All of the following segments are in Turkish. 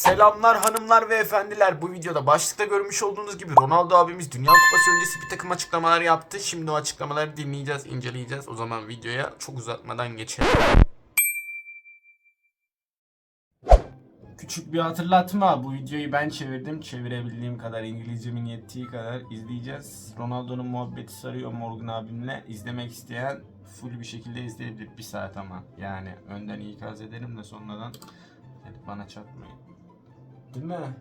Selamlar hanımlar ve efendiler. Bu videoda başlıkta görmüş olduğunuz gibi Ronaldo abimiz Dünya Kupası öncesi bir takım açıklamalar yaptı. Şimdi o açıklamaları dinleyeceğiz, inceleyeceğiz. O zaman videoya çok uzatmadan geçelim. Küçük bir hatırlatma. Bu videoyu ben çevirdim. Çevirebildiğim kadar, İngilizcemin yettiği kadar izleyeceğiz. Ronaldo'nun muhabbeti sarıyor Morgan abimle. İzlemek isteyen full bir şekilde izleyebilir. Bir saat ama. Yani önden ikaz ederim de sonradan bana çatmayın. Değil mi?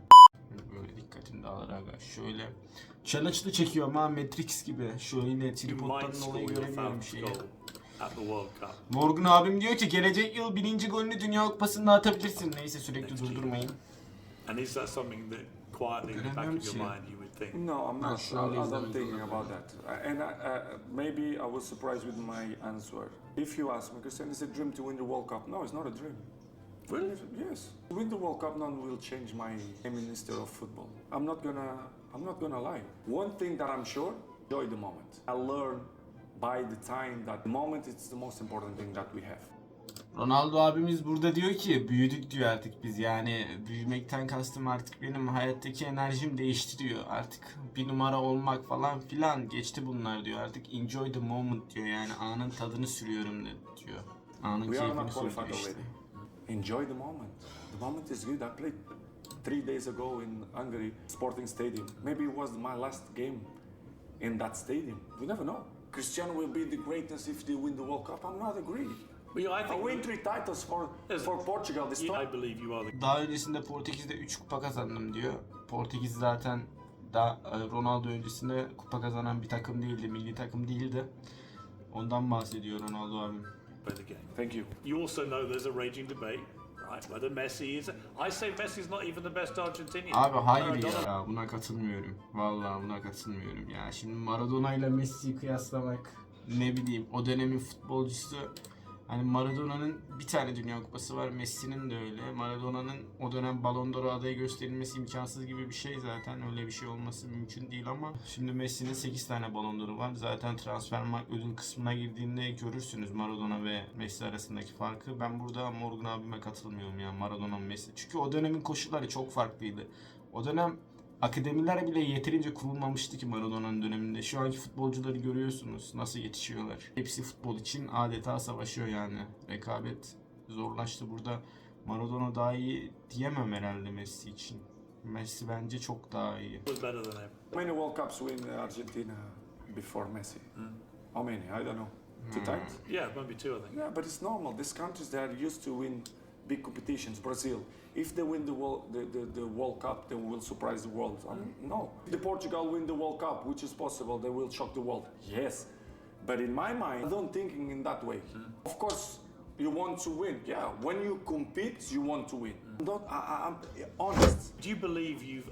Böyle dikkatini dağılır aga. Şöyle challenge'lı çekiyorum ha Matrix gibi. Şöyle You tripod'dan dolayı göremiyorum şeyi. Morgan abim diyor ki gelecek yıl birinci golünü Dünya Kupası'nda atabilirsin. Neyse sürekli durdurmayın. And is that something that quietly in the back of your mind you would think? No, I'm not. surely I, I it's don't not think good. about that. Uh, And I, uh, maybe I was surprised with my answer. If you ask me, Christian, is it a dream to win the World Cup? No, it's not a dream. Really? Yes. Win the World Cup, none will change my minister of football. I'm not gonna. I'm not gonna lie. One thing that I'm sure: enjoy the moment. I learn by the time that the moment is the most important thing that we have. Ronaldo abimiz burada diyor ki büyüdük diyor artık biz yani büyümekten kastım artık benim hayattaki enerjim değişti diyor artık bir numara olmak falan filan geçti bunlar diyor artık enjoy the moment diyor yani anın tadını sürüyorum diyor. Anın keyfini not sürüyor qualified işte. Enjoy the moment. The moment is good. I played three days ago in Hungary, Sporting Stadium. Maybe it was my last game in that stadium. We never know. Cristiano will be the greatest if they win the World Cup. I'm not agree. Well, I I think win three titles for for Portugal. This you, I time. believe you are the Daha öncesinde Portekiz'de 3 kupa kazandım diyor. Portekiz zaten daha e, Ronaldo öncesinde kupa kazanan bir takım değildi, milli takım değildi. Ondan bahsediyor Ronaldo abim. Play the game. Thank you. You also know there's a raging debate, right? Whether Messi is. I say Messi's not even the best Argentinian. Abi hayır Maradona- ya buna katılmıyorum. Vallahi buna katılmıyorum ya. Şimdi Maradona ile Messi'yi kıyaslamak ne bileyim o dönemin futbolcusu hani Maradona'nın bir tane Dünya Kupası var. Messi'nin de öyle. Maradona'nın o dönem Ballon d'Or adayı gösterilmesi imkansız gibi bir şey zaten. Öyle bir şey olması mümkün değil ama şimdi Messi'nin 8 tane Ballon d'Or'u var. Zaten transfer mark ödül kısmına girdiğinde görürsünüz Maradona ve Messi arasındaki farkı. Ben burada Morgan abime katılmıyorum ya Maradona Messi. Çünkü o dönemin koşulları çok farklıydı. O dönem akademiler bile yeterince kurulmamıştı ki Maradona'nın döneminde. Şu anki futbolcuları görüyorsunuz nasıl yetişiyorlar. Hepsi futbol için adeta savaşıyor yani. Rekabet zorlaştı burada. Maradona daha iyi diyemem herhalde Messi için. Messi bence çok daha iyi. How many World Cups win Argentina before Messi? How many? I don't know. Two times. Yeah, maybe two, I think. Yeah, but it's normal. These countries they are used to win big competitions. Brazil, if they win the world, the, the, the World Cup, they will surprise the world. Mean, no. If the Portugal win the World Cup, which is possible, they will shock the world. Yes, but in my mind, I don't thinking in that way. Of course, you want to win. Yeah, when you compete, you want to win. Don't, I, I, I'm honest. Do you believe you've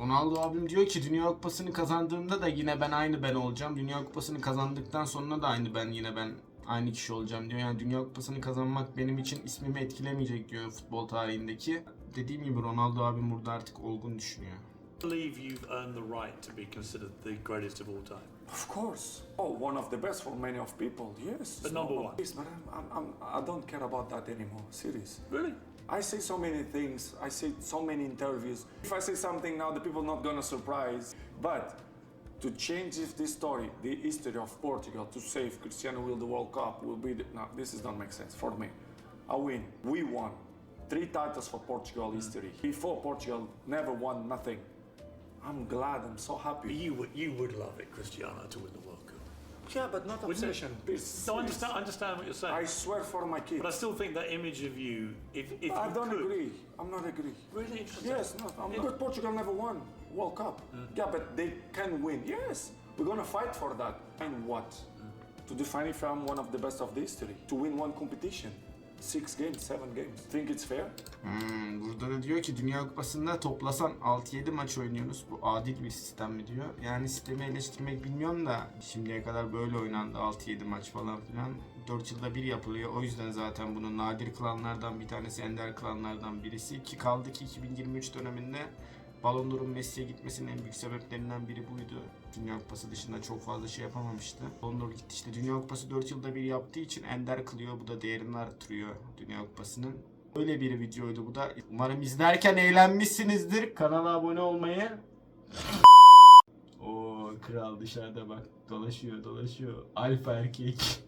Ronaldo abim diyor ki Dünya Kupası'nı kazandığımda da yine ben aynı ben olacağım. Dünya Kupası'nı kazandıktan sonra da aynı ben yine ben aynı kişi olacağım diyor. Yani Dünya Kupası'nı kazanmak benim için ismimi etkilemeyecek diyor futbol tarihindeki. Dediğim gibi Ronaldo abim burada artık olgun düşünüyor. believe you've earned the right to be considered the greatest of all time? Of course. Oh, one of the best for many of people. Yes. But number one. Yes, but I'm, I'm, I'm, I don't care about that anymore. Serious. Really? I say so many things. I say so many interviews. If I say something now, the people not gonna surprise. But to change this, story, the history of Portugal, to save Cristiano will the World Cup will be the, no, this does not make sense for me. I win. We won three titles for Portugal mm. history. Before Portugal never won nothing. I'm glad. I'm so happy. you would, you would love it, Cristiano, to win the World Cup. Yeah, but not Wouldn't it? obsession. It's- So I it's- understand, understand what you're saying. I swear for my kids. but I still think that image of you, if, if I you don't could, agree. I'm not agree. Really interesting. Yes, no, I'm Yeah. good. Portugal never won World Cup. Mm. Yeah, but they can win. Yes, we're gonna fight for that. And what? Mm. To define if I'm one of the best of the history. To win one competition. Six games, seven games. Think it's fair? Hmm, burada da diyor ki Dünya Kupası'nda toplasan 6-7 maç oynuyorsunuz. Bu adil bir sistem mi diyor. Yani sistemi eleştirmek bilmiyorum da şimdiye kadar böyle oynandı 6-7 maç falan filan. 4 yılda bir yapılıyor. O yüzden zaten bunu nadir kılanlardan bir tanesi, ender kılanlardan birisi. Ki kaldı ki 2023 döneminde Ballon d'Or'un Messi'ye gitmesinin en büyük sebeplerinden biri buydu. Dünya Kupası dışında çok fazla şey yapamamıştı. Ballon d'Or gitti işte. Dünya Kupası 4 yılda bir yaptığı için ender kılıyor. Bu da değerini arttırıyor Dünya Kupası'nın. Öyle bir videoydu bu da. Umarım izlerken eğlenmişsinizdir. Kanala abone olmayı. O kral dışarıda bak dolaşıyor dolaşıyor. Alfa erkek.